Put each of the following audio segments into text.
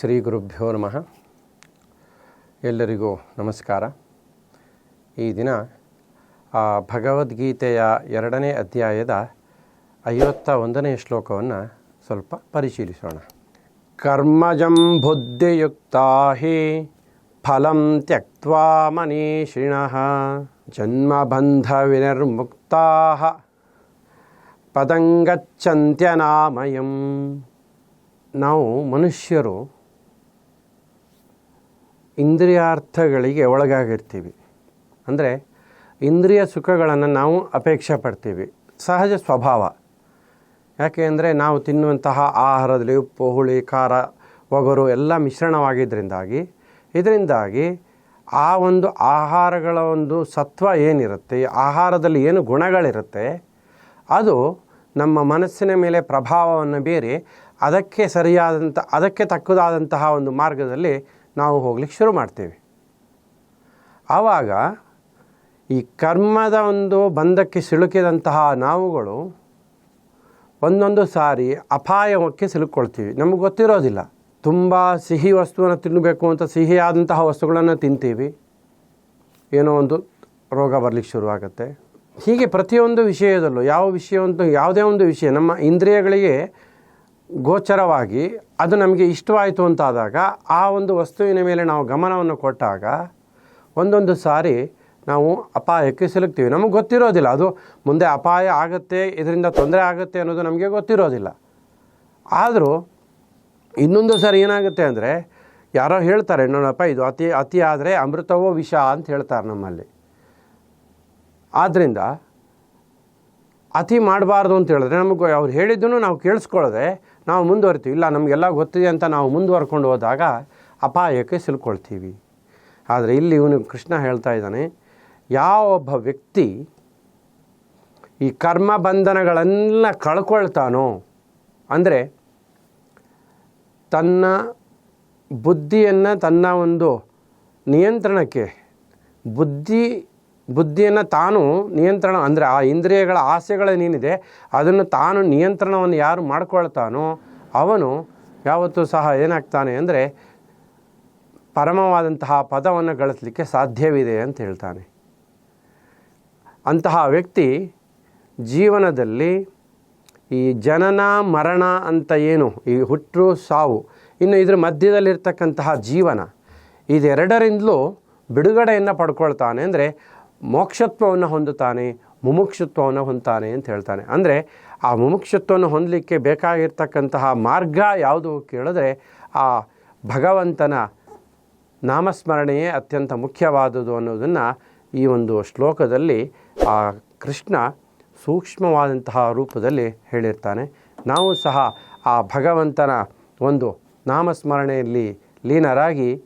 ಶ್ರೀ ಗುರುಭ್ಯೋ ನಮಃ. ಎಲ್ಲರಿಗೂ ನಮಸ್ಕಾರ. ಈ ದಿನ ಭಗವದ್ಗೀತೆಯ ಎರಡನೇ ಅಧ್ಯಾಯದ ಐವತ್ತ ಒಂದನೇ ಶ್ಲೋಕವನ್ನು ಸ್ವಲ್ಪ ಪರಿಶೀಲಿಸೋಣ. ಕರ್ಮಜಂ ಬುದ್ಧಿಯುಕ್ತ ಹಿ ಫಲಂ ತ್ಯಕ್ವಾ ಮನೀಷಿಣಃ ಜನ್ಮಬಂಧ ವಿನಿರ್ಮುಕ್ತಾ ಪದಂಗಚ್ಚಂತ್ಯನಾಮಯಂ. ನಾವು ಮನುಷ್ಯರು ಇಂದ್ರಿಯಾರ್ಥಗಳಿಗೆ ಒಳಗಾಗಿರ್ತೀವಿ. ಅಂದರೆ ಇಂದ್ರಿಯ ಸುಖಗಳನ್ನು ನಾವು ಅಪೇಕ್ಷೆ ಪಡ್ತೀವಿ. ಸಹಜ ಸ್ವಭಾವ. ಯಾಕೆ ಅಂದರೆ ನಾವು ತಿನ್ನುವಂತಹ ಆಹಾರದಲ್ಲಿ ಉಪ್ಪು, ಹುಳಿ, ಖಾರ, ಒಗರು ಎಲ್ಲ ಮಿಶ್ರಣವಾಗಿದ್ದರಿಂದಾಗಿ ಇದರಿಂದಾಗಿ ಆ ಒಂದು ಆಹಾರಗಳ ಒಂದು ಸತ್ವ ಏನಿರುತ್ತೆ ಆಹಾರದಲ್ಲಿ ಏನು ಗುಣಗಳಿರುತ್ತೆ, ಅದು ನಮ್ಮ ಮನಸ್ಸಿನ ಮೇಲೆ ಪ್ರಭಾವವನ್ನು ಬೀರಿ ಅದಕ್ಕೆ ಸರಿಯಾದಂಥ ಅದಕ್ಕೆ ತಕ್ಕದಾದಂತಹ ಒಂದು ಮಾರ್ಗದಲ್ಲಿ ನಾವು ಹೋಗ್ಲಿಕ್ಕೆ ಶುರು ಮಾಡ್ತೇವೆ. ಆವಾಗ ಈ ಕರ್ಮದ ಒಂದು ಬಂಧಕ್ಕೆ ಸಿಲುಕಿದಂತಹ ನಾವುಗಳು ಒಂದೊಂದು ಸಾರಿ ಅಪಾಯಕ್ಕೆ ಸಿಲುಕೊಳ್ತೀವಿ. ನಮಗೆ ಗೊತ್ತಿರೋದಿಲ್ಲ. ತುಂಬ ಸಿಹಿ ವಸ್ತುವನ್ನು ತಿನ್ನಬೇಕು ಅಂತ ಸಿಹಿಯಾದಂತಹ ವಸ್ತುಗಳನ್ನು ತಿಂತೀವಿ. ಏನೋ ಒಂದು ರೋಗ ಬರಲಿಕ್ಕೆ ಶುರುವಾಗುತ್ತೆ. ಹೀಗೆ ಪ್ರತಿಯೊಂದು ವಿಷಯದಲ್ಲೂ ಯಾವ ವಿಷಯ ವಿಷಯವಂತೂ ಯಾವುದೇ ಒಂದು ವಿಷಯ ನಮ್ಮ ಇಂದ್ರಿಯಗಳಿಗೆ ಗೋಚರವಾಗಿ ಅದು ನಮಗೆ ಇಷ್ಟವಾಯಿತು ಅಂತಾದಾಗ ಆ ಒಂದು ವಸ್ತುವಿನ ಮೇಲೆ ನಾವು ಗಮನವನ್ನು ಕೊಟ್ಟಾಗ ಒಂದೊಂದು ಸಾರಿ ನಾವು ಅಪಾಯಕ್ಕೆ ಸಿಲುಕ್ತೀವಿ. ನಮಗೆ ಗೊತ್ತಿರೋದಿಲ್ಲ. ಅದು ಮುಂದೆ ಅಪಾಯ ಆಗುತ್ತೆ, ಇದರಿಂದ ತೊಂದರೆ ಆಗುತ್ತೆ ಅನ್ನೋದು ನಮಗೆ ಗೊತ್ತಿರೋದಿಲ್ಲ. ಆದರೂ ಇನ್ನೊಂದು ಸಾರಿ ಏನಾಗುತ್ತೆ ಅಂದರೆ ಯಾರೋ ಹೇಳ್ತಾರೆ, ನೋಡಪ್ಪ, ಇದು ಅತಿ ಅತಿ ಆದರೆ ಅಮೃತವೋ ವಿಷ ಅಂತ ಹೇಳ್ತಾರೆ ನಮ್ಮಲ್ಲಿ. ಆದ್ದರಿಂದ ಅತಿ ಮಾಡಬಾರ್ದು ಅಂತ ಹೇಳಿದ್ರೆ ನಮಗೆ ಅವ್ರು ಹೇಳಿದ್ದನ್ನು ನಾವು ಕೇಳಿಸ್ಕೊಳ್ಳದೆ ನಾವು ಮುಂದುವರಿತೀವಿ. ಇಲ್ಲ, ನಮಗೆಲ್ಲ ಗೊತ್ತಿದೆ ಅಂತ ನಾವು ಮುಂದುವರ್ಕೊಂಡು ಹೋದಾಗ ಅಪಾಯಕ್ಕೆ ಸಿಲ್ಕೊಳ್ತೀವಿ. ಆದರೆ ಇಲ್ಲಿ ಇವನು ಕೃಷ್ಣ ಹೇಳ್ತಾ ಇದ್ದಾನೆ, ಯಾವ ಒಬ್ಬ ವ್ಯಕ್ತಿ ಈ ಕರ್ಮ ಬಂಧನಗಳೆಲ್ಲ ಕಳ್ಕೊಳ್ತಾನೋ, ಅಂದರೆ ತನ್ನ ಬುದ್ಧಿಯನ್ನು ತನ್ನ ಒಂದು ನಿಯಂತ್ರಣಕ್ಕೆ, ಬುದ್ಧಿ ಬುದ್ಧಿಯನ್ನು ತಾನು ನಿಯಂತ್ರಣ ಅಂದರೆ ಆ ಇಂದ್ರಿಯಗಳ ಆಸೆಗಳೇನಿದೆ ಅದನ್ನು ತಾನು ನಿಯಂತ್ರಣವನ್ನು ಯಾರು ಮಾಡ್ಕೊಳ್ತಾನೋ ಅವನು ಯಾವತ್ತೂ ಸಹ ಏನಾಗ್ತಾನೆ ಅಂದರೆ ಪರಮವಾದಂತಹ ಪದವನ್ನು ಗಳಿಸಲಿಕ್ಕೆ ಸಾಧ್ಯವಿದೆ ಅಂತ ಹೇಳ್ತಾನೆ. ಅಂತಹ ವ್ಯಕ್ತಿ ಜೀವನದಲ್ಲಿ ಈ ಜನನ, ಮರಣ ಅಂತ ಏನು, ಈ ಹುಟ್ಟು ಸಾವು, ಇನ್ನು ಇದ್ರ ಮಧ್ಯದಲ್ಲಿರ್ತಕ್ಕಂತಹ ಜೀವನ, ಇದೆರಡರಿಂದಲೂ ಬಿಡುಗಡೆಯನ್ನು ಪಡ್ಕೊಳ್ತಾನೆ. ಅಂದರೆ ಮೋಕ್ಷತ್ವವನ್ನು ಹೊಂದುತ್ತಾನೆ, ಮುಮುಕ್ಷತ್ವವನ್ನು ಹೊಂದ್ತಾನೆ ಅಂತ ಹೇಳ್ತಾನೆ. ಅಂದರೆ ಆ ಮುಮುಕ್ಷತ್ವವನ್ನು ಹೊಂದಲಿಕ್ಕೆ ಬೇಕಾಗಿರ್ತಕ್ಕಂತಹ ಮಾರ್ಗ ಯಾವುದು ಕೇಳಿದ್ರೆ ಆ ಭಗವಂತನ ನಾಮಸ್ಮರಣೆಯೇ ಅತ್ಯಂತ ಮುಖ್ಯವಾದುದು ಅನ್ನೋದನ್ನು ಈ ಒಂದು ಶ್ಲೋಕದಲ್ಲಿ ಆ ಕೃಷ್ಣ ಸೂಕ್ಷ್ಮವಾದಂತಹ ರೂಪದಲ್ಲಿ ಹೇಳಿರ್ತಾನೆ. ನಾವು ಸಹ ಆ ಭಗವಂತನ ಒಂದು ನಾಮಸ್ಮರಣೆಯಲ್ಲಿ ಲೀನರಾಗಿ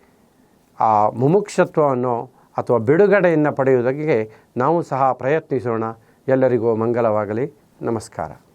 ಆ ಮುಮುಕ್ಷತ್ವವನ್ನು ಅಥವಾ ಬಿಡುಗಡೆಯನ್ನು ಪಡೆಯುವುದಕ್ಕೆ ನಾವು ಸಹ ಪ್ರಯತ್ನಿಸೋಣ. ಎಲ್ಲರಿಗೂ ಮಂಗಲವಾಗಲಿ. ನಮಸ್ಕಾರ.